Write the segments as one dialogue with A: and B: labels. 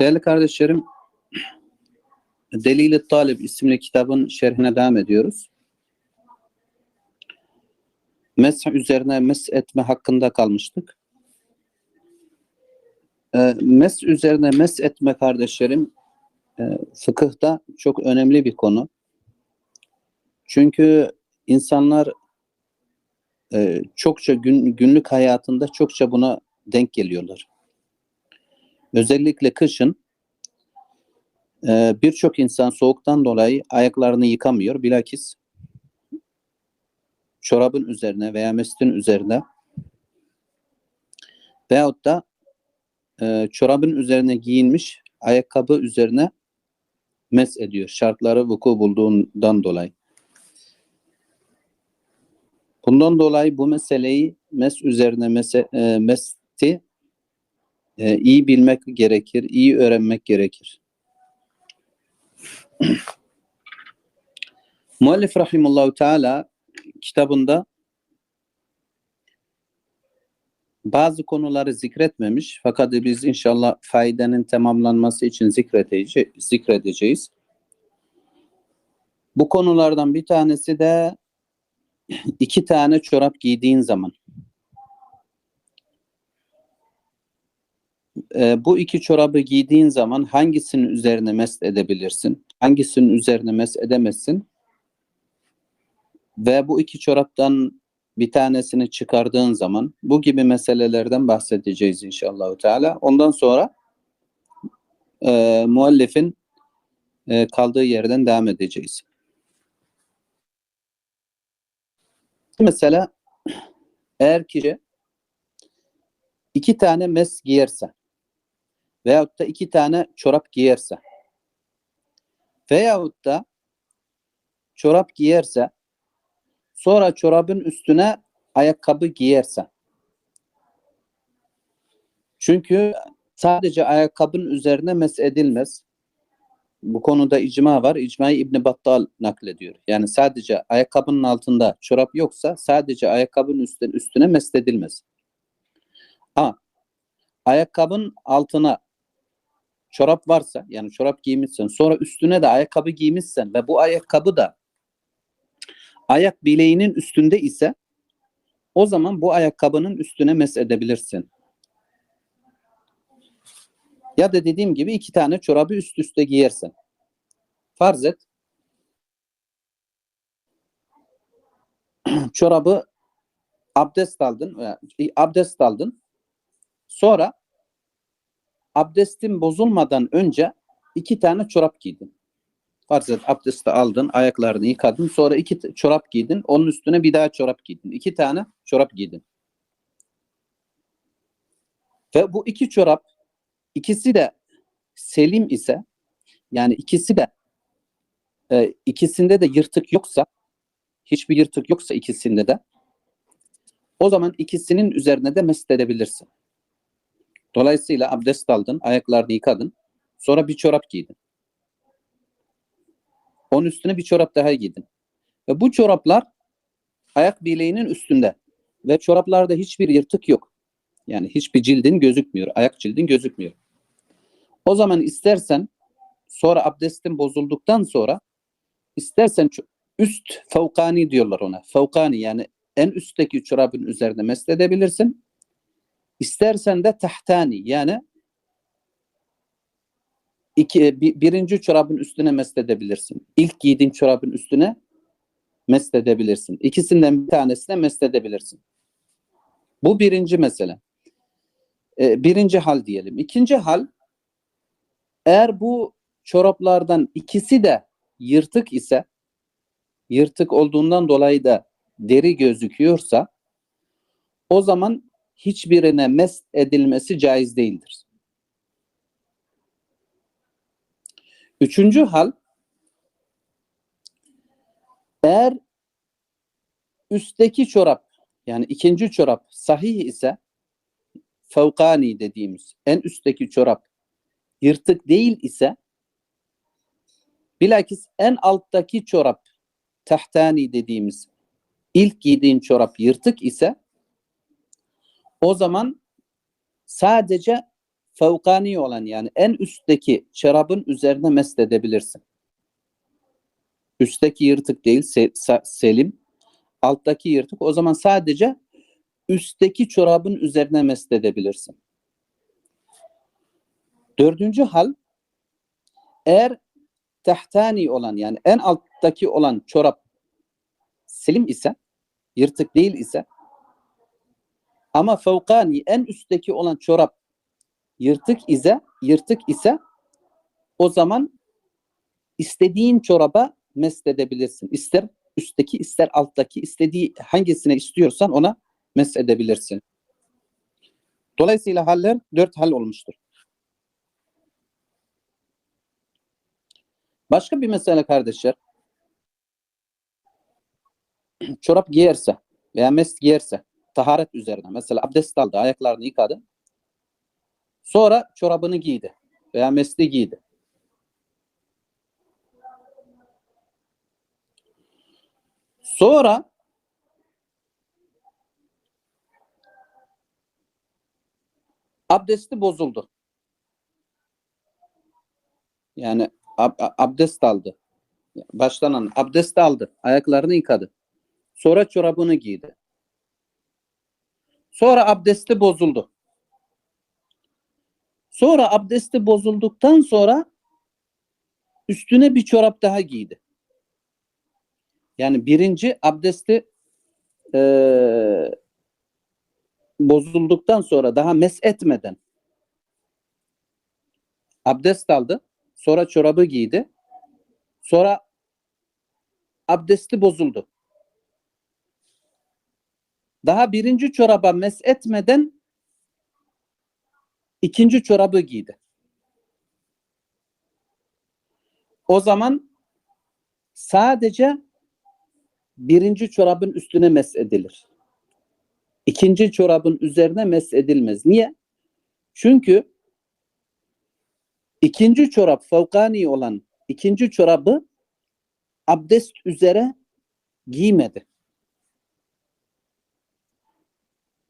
A: Değerli kardeşlerim, Delil-i Talib isimli kitabın şerhine devam ediyoruz. Mesh üzerine mes etme hakkında kalmıştık. E, mes üzerine mes etme kardeşlerim e, fıkıhta çok önemli bir konu. Çünkü insanlar e, çokça gün, günlük hayatında çokça buna denk geliyorlar. Özellikle kışın e, birçok insan soğuktan dolayı ayaklarını yıkamıyor. Bilakis çorabın üzerine veya mestin üzerine veyahut da e, çorabın üzerine giyinmiş ayakkabı üzerine mes ediyor. Şartları vuku bulduğundan dolayı. Bundan dolayı bu meseleyi mes üzerine mese, e, mesti e, iyi bilmek gerekir, iyi öğrenmek gerekir. Muallif rahimullahu teala kitabında bazı konuları zikretmemiş fakat biz inşallah faydanın tamamlanması için zikredece zikredeceğiz. Bu konulardan bir tanesi de iki tane çorap giydiğin zaman e, bu iki çorabı giydiğin zaman hangisinin üzerine mest edebilirsin? Hangisinin üzerine mest edemezsin? Ve bu iki çoraptan bir tanesini çıkardığın zaman bu gibi meselelerden bahsedeceğiz inşallah. Teala. Ondan sonra e, muallifin e, kaldığı yerden devam edeceğiz. Mesela eğer kişi iki tane mes giyerse veyahut da iki tane çorap giyerse veyahut da çorap giyerse sonra çorabın üstüne ayakkabı giyerse çünkü sadece ayakkabının üzerine mes edilmez. Bu konuda icma var. İcmayı İbn Battal naklediyor. Yani sadece ayakkabının altında çorap yoksa sadece ayakkabının üstüne, üstüne mesledilmez. Ama ayakkabının altına çorap varsa yani çorap giymişsen sonra üstüne de ayakkabı giymişsen ve bu ayakkabı da ayak bileğinin üstünde ise o zaman bu ayakkabının üstüne mes edebilirsin. Ya da dediğim gibi iki tane çorabı üst üste giyersin. Farz et. çorabı abdest aldın, abdest aldın. Sonra abdestin bozulmadan önce iki tane çorap giydin. Farz et abdesti aldın, ayaklarını yıkadın. Sonra iki çorap giydin. Onun üstüne bir daha çorap giydin. İki tane çorap giydin. Ve bu iki çorap ikisi de selim ise yani ikisi de e, ikisinde de yırtık yoksa hiçbir yırtık yoksa ikisinde de o zaman ikisinin üzerine de mesut edebilirsin. Dolayısıyla abdest aldın, ayaklarını yıkadın, sonra bir çorap giydin. Onun üstüne bir çorap daha giydin. Ve bu çoraplar ayak bileğinin üstünde. Ve çoraplarda hiçbir yırtık yok. Yani hiçbir cildin gözükmüyor. Ayak cildin gözükmüyor. O zaman istersen sonra abdestin bozulduktan sonra istersen üst fevkani diyorlar ona. Fevkani yani en üstteki çorabın üzerine mesle edebilirsin. İstersen de tahtani yani iki, bir, birinci çorabın üstüne mesle edebilirsin. İlk giydiğin çorabın üstüne mesle edebilirsin. İkisinden bir tanesine mesle edebilirsin. Bu birinci mesele. Ee, birinci hal diyelim. İkinci hal eğer bu çoraplardan ikisi de yırtık ise yırtık olduğundan dolayı da deri gözüküyorsa o zaman hiçbirine mest edilmesi caiz değildir. Üçüncü hal eğer üstteki çorap yani ikinci çorap sahih ise fevkani dediğimiz en üstteki çorap yırtık değil ise bilakis en alttaki çorap tahtani dediğimiz ilk giydiğin çorap yırtık ise o zaman sadece fevkani olan yani en üstteki çorabın üzerine mest edebilirsin. Üstteki yırtık değil se- selim. Alttaki yırtık. O zaman sadece üstteki çorabın üzerine mest edebilirsin. Dördüncü hal eğer tehtani olan yani en alttaki olan çorap selim ise yırtık değil ise ama fevkani en üstteki olan çorap yırtık ise yırtık ise o zaman istediğin çoraba mest edebilirsin. İster üstteki ister alttaki istediği hangisine istiyorsan ona mest edebilirsin. Dolayısıyla haller dört hal olmuştur. Başka bir mesele kardeşler. Çorap giyerse veya mest giyerse taharet üzerine mesela abdest aldı, ayaklarını yıkadı. Sonra çorabını giydi veya mesli giydi. Sonra abdesti bozuldu. Yani ab- ab- abdest aldı. Baştan an abdest aldı. Ayaklarını yıkadı. Sonra çorabını giydi. Sonra abdesti bozuldu. Sonra abdesti bozulduktan sonra üstüne bir çorap daha giydi. Yani birinci abdesti eee, bozulduktan sonra daha mes etmeden abdest aldı. Sonra çorabı giydi. Sonra abdesti bozuldu. Daha birinci çoraba mes etmeden ikinci çorabı giydi. O zaman sadece birinci çorabın üstüne mes edilir. İkinci çorabın üzerine mes edilmez. Niye? Çünkü ikinci çorap fevkani olan ikinci çorabı abdest üzere giymedi.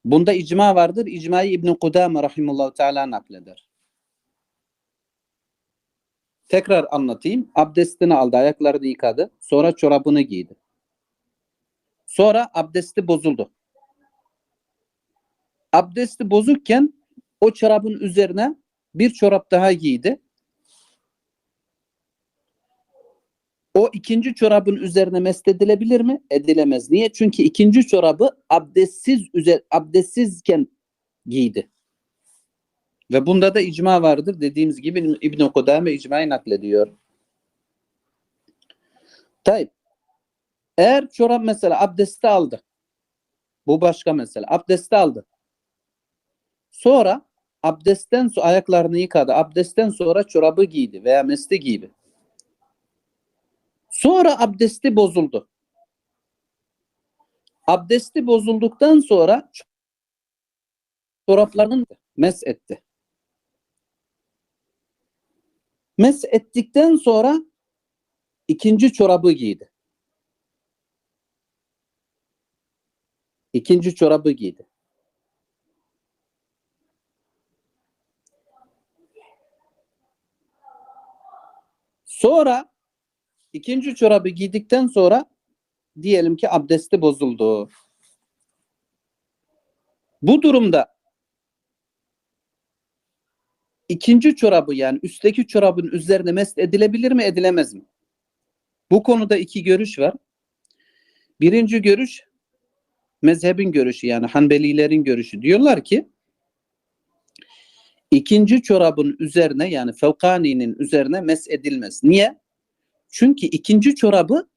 A: Bunda icma vardır. İcmayı İbn Kudame rahimehullah teala nakleder. Tekrar anlatayım. Abdestini aldı, ayaklarını yıkadı. Sonra çorabını giydi. Sonra abdesti bozuldu. Abdesti bozukken o çorabın üzerine bir çorap daha giydi. O ikinci çorabın üzerine mest edilebilir mi? Edilemez. Niye? Çünkü ikinci çorabı abdestsiz üzer, abdestsizken giydi. Ve bunda da icma vardır. Dediğimiz gibi İbn Kudame icmayı naklediyor. Tayyip. Eğer çorap mesela abdesti aldı. Bu başka mesele. Abdesti aldı. Sonra abdestten sonra ayaklarını yıkadı. Abdestten sonra çorabı giydi veya mesti giydi. Sonra abdesti bozuldu. Abdesti bozulduktan sonra çoraplarını mes etti. Mes ettikten sonra ikinci çorabı giydi. İkinci çorabı giydi. Sonra ikinci çorabı giydikten sonra diyelim ki abdesti bozuldu. Bu durumda ikinci çorabı yani üstteki çorabın üzerine mest edilebilir mi edilemez mi? Bu konuda iki görüş var. Birinci görüş mezhebin görüşü yani Hanbelilerin görüşü. Diyorlar ki ikinci çorabın üzerine yani fevkaninin üzerine mes edilmez. Niye? Çünkü ikinci çorabı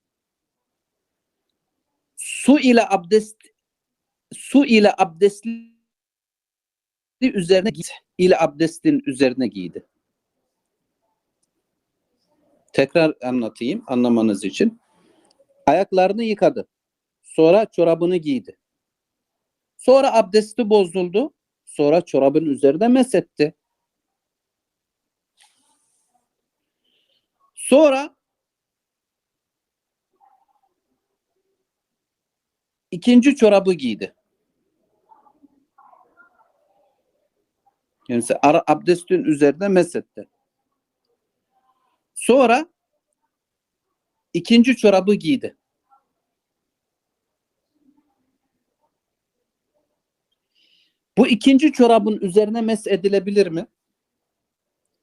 A: su ile abdest su ile abdestli üzerine giydi. ile abdestin üzerine giydi. Tekrar anlatayım anlamanız için. Ayaklarını yıkadı. Sonra çorabını giydi. Sonra abdesti bozuldu. Sonra çorabın üzerine mesetti. Sonra ikinci çorabı giydi. Yani abdestin üzerine mesetti. Sonra ikinci çorabı giydi. Bu ikinci çorabın üzerine mes edilebilir mi?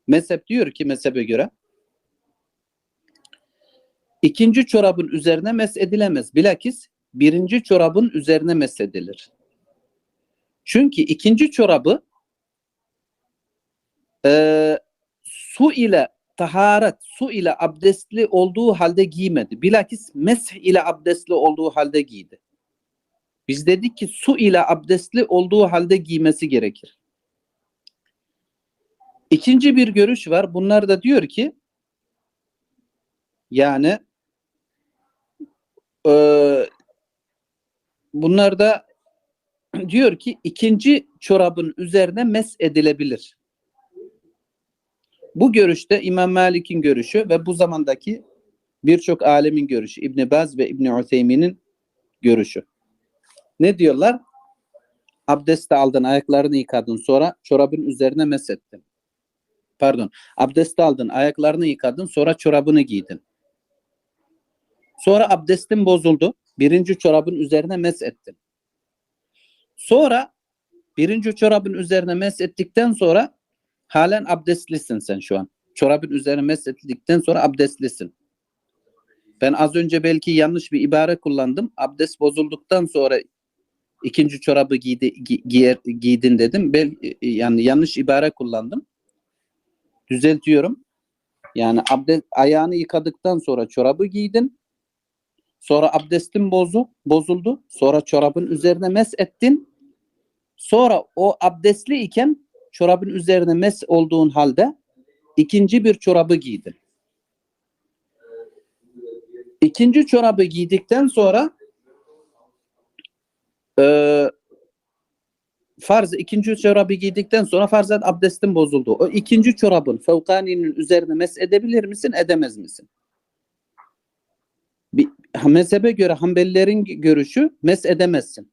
A: Mezhep diyor ki mezhebe göre ikinci çorabın üzerine mes edilemez. Bilakis birinci çorabın üzerine mes edilir. Çünkü ikinci çorabı eee, su ile taharet, su ile abdestli olduğu halde giymedi. Bilakis mesh ile abdestli olduğu halde giydi. Biz dedik ki su ile abdestli olduğu halde giymesi gerekir. İkinci bir görüş var. Bunlar da diyor ki yani eee bunlar da diyor ki ikinci çorabın üzerine mes edilebilir. Bu görüşte İmam Malik'in görüşü ve bu zamandaki birçok alemin görüşü. İbn Baz ve İbn Ütheymin'in görüşü. Ne diyorlar? Abdest aldın, ayaklarını yıkadın, sonra çorabın üzerine mesettin. Pardon. Abdest aldın, ayaklarını yıkadın, sonra çorabını giydin. Sonra abdestin bozuldu. Birinci çorabın üzerine mes ettin. Sonra birinci çorabın üzerine mes ettikten sonra halen abdestlisin sen şu an. Çorabın üzerine mes ettikten sonra abdestlisin. Ben az önce belki yanlış bir ibare kullandım. Abdest bozulduktan sonra ikinci çorabı giydi, gi- giyer, giydin dedim. Bel, yani yanlış ibare kullandım. Düzeltiyorum. Yani abdest, ayağını yıkadıktan sonra çorabı giydin. Sonra abdestin bozu, bozuldu. Sonra çorabın üzerine mes ettin. Sonra o abdestli iken çorabın üzerine mes olduğun halde ikinci bir çorabı giydin. İkinci çorabı giydikten sonra eee farz ikinci çorabı giydikten sonra farz et abdestin bozuldu. O ikinci çorabın fevkaninin üzerine mes edebilir misin, edemez misin? Mezhebe göre Hanbelilerin görüşü mes edemezsin.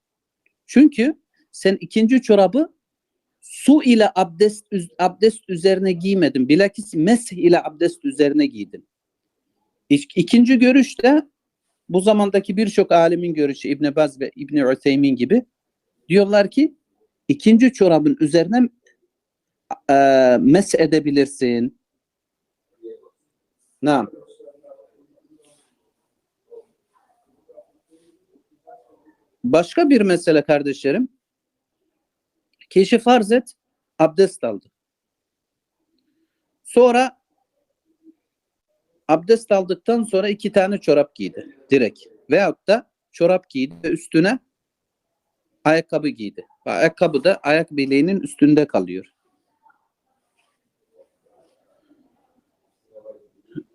A: Çünkü sen ikinci çorabı su ile abdest abdest üzerine giymedin. Bilakis mesh ile abdest üzerine giydin. İk- İkinci görüş de bu zamandaki birçok alimin görüşü İbn Baz ve İbn Ütheymin gibi diyorlar ki ikinci çorabın üzerine e, mes edebilirsin. Naam. Başka bir mesele kardeşlerim. Kişi farz et abdest aldı. Sonra abdest aldıktan sonra iki tane çorap giydi direkt. Veyahut da çorap giydi ve üstüne ayakkabı giydi. Ayakkabı da ayak bileğinin üstünde kalıyor.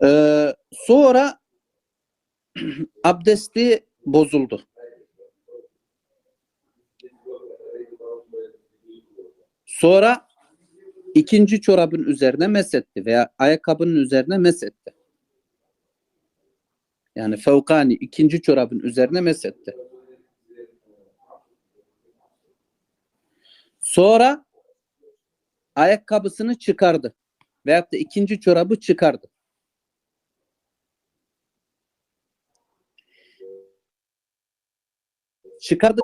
A: Ee, sonra abdesti bozuldu. Sonra ikinci çorabın üzerine mesetti veya ayakkabının üzerine mesetti. Yani fevkani ikinci çorabın üzerine mesetti. Sonra ayakkabısını çıkardı. Veyahut da ikinci çorabı çıkardı. Çıkardı.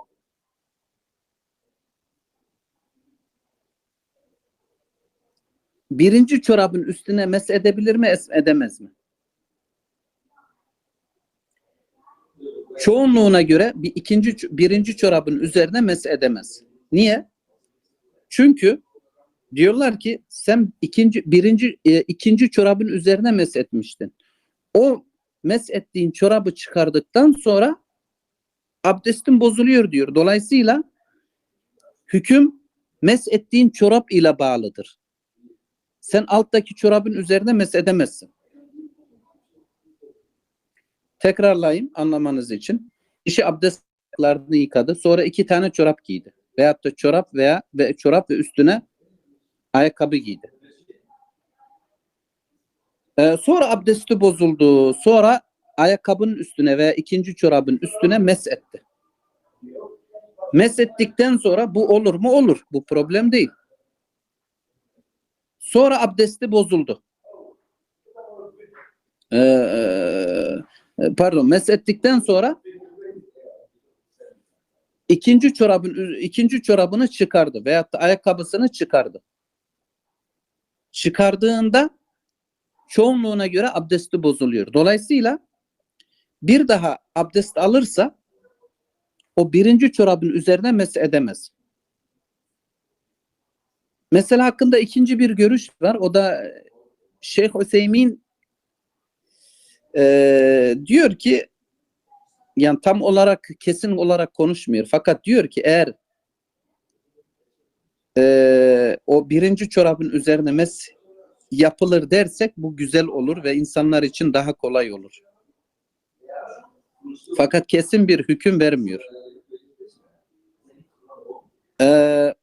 A: Birinci çorabın üstüne mes edebilir mi, edemez mi? Çoğunluğuna göre bir ikinci birinci çorabın üzerine mes edemez. Niye? Çünkü diyorlar ki sen ikinci birinci e, ikinci çorabın üzerine mes etmiştin. O mes ettiğin çorabı çıkardıktan sonra abdestin bozuluyor diyor. Dolayısıyla hüküm mes ettiğin çorap ile bağlıdır. Sen alttaki çorabın üzerine mes edemezsin. Tekrarlayayım anlamanız için. Kişi abdestlerini yıkadı. Sonra iki tane çorap giydi. Veyahut da çorap veya ve çorap ve üstüne ayakkabı giydi. Ee, sonra abdesti bozuldu. Sonra ayakkabının üstüne veya ikinci çorabın üstüne mes etti. Mes ettikten sonra bu olur mu? Olur. Bu problem değil. Sonra abdesti bozuldu. Ee, e, pardon meshettikten sonra ikinci çorabın ikinci çorabını çıkardı veyahut da ayakkabısını çıkardı. Çıkardığında çoğunluğuna göre abdesti bozuluyor. Dolayısıyla bir daha abdest alırsa o birinci çorabın üzerine mesh edemez. Mesela hakkında ikinci bir görüş var. O da Şeyh Hüseyin e, diyor ki yani tam olarak kesin olarak konuşmuyor. Fakat diyor ki eğer e, o birinci çorabın üzerine mes yapılır dersek bu güzel olur ve insanlar için daha kolay olur. Fakat kesin bir hüküm vermiyor. Ee,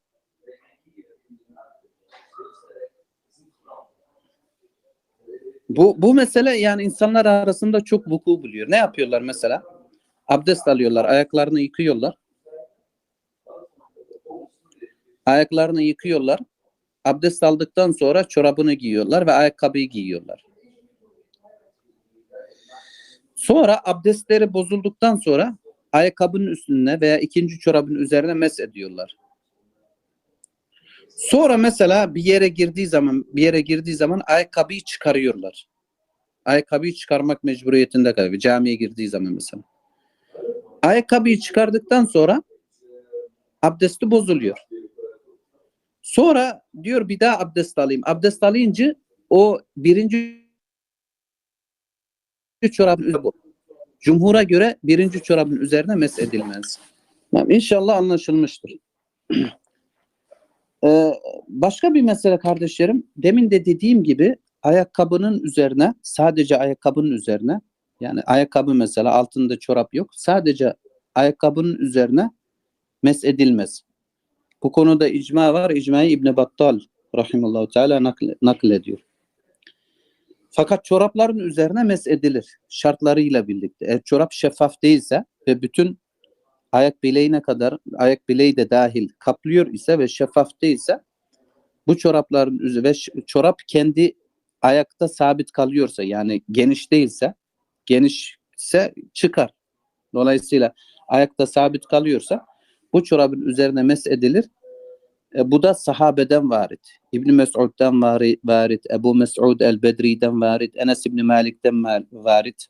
A: bu, bu mesele yani insanlar arasında çok vuku buluyor. Ne yapıyorlar mesela? Abdest alıyorlar, ayaklarını yıkıyorlar. Ayaklarını yıkıyorlar. Abdest aldıktan sonra çorabını giyiyorlar ve ayakkabıyı giyiyorlar. Sonra abdestleri bozulduktan sonra ayakkabının üstüne veya ikinci çorabın üzerine mes ediyorlar. Sonra mesela bir yere girdiği zaman bir yere girdiği zaman ayakkabıyı çıkarıyorlar. Ayakkabıyı çıkarmak mecburiyetinde kalıyor. Camiye girdiği zaman mesela. Ayakkabıyı çıkardıktan sonra abdesti bozuluyor. Sonra diyor bir daha abdest alayım. Abdest alınca o birinci çorabın üzerine Cumhura göre birinci çorabın üzerine mes edilmez. Tamam, İnşallah anlaşılmıştır. Başka bir mesele kardeşlerim. Demin de dediğim gibi ayakkabının üzerine sadece ayakkabının üzerine yani ayakkabı mesela altında çorap yok. Sadece ayakkabının üzerine mes edilmez. Bu konuda icma var. İcmayı İbn Battal rahimallahu teala nakl, naklediyor. Fakat çorapların üzerine mes edilir. Şartlarıyla birlikte. Eğer çorap şeffaf değilse ve bütün ayak bileğine kadar ayak bileği de dahil kaplıyor ise ve şeffaf değilse bu çorapların üzerine ve çorap kendi ayakta sabit kalıyorsa yani geniş değilse genişse çıkar. Dolayısıyla ayakta sabit kalıyorsa bu çorabın üzerine mes edilir. E, bu da sahabeden varit. İbn Mes'ud'dan varit, Ebu Mes'ud el-Bedri'den varit, Enes İbn Malik'ten varit.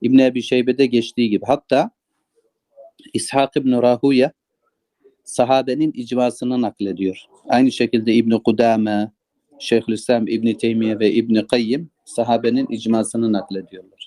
A: İbn Ebi Şeybe'de geçtiği gibi. Hatta İshak İbn Rahuye sahabenin icmasını naklediyor. Aynı şekilde İbn Kudame, Şeyhülislam İbn Teymiye ve İbn Kayyim sahabenin icmasını naklediyorlar.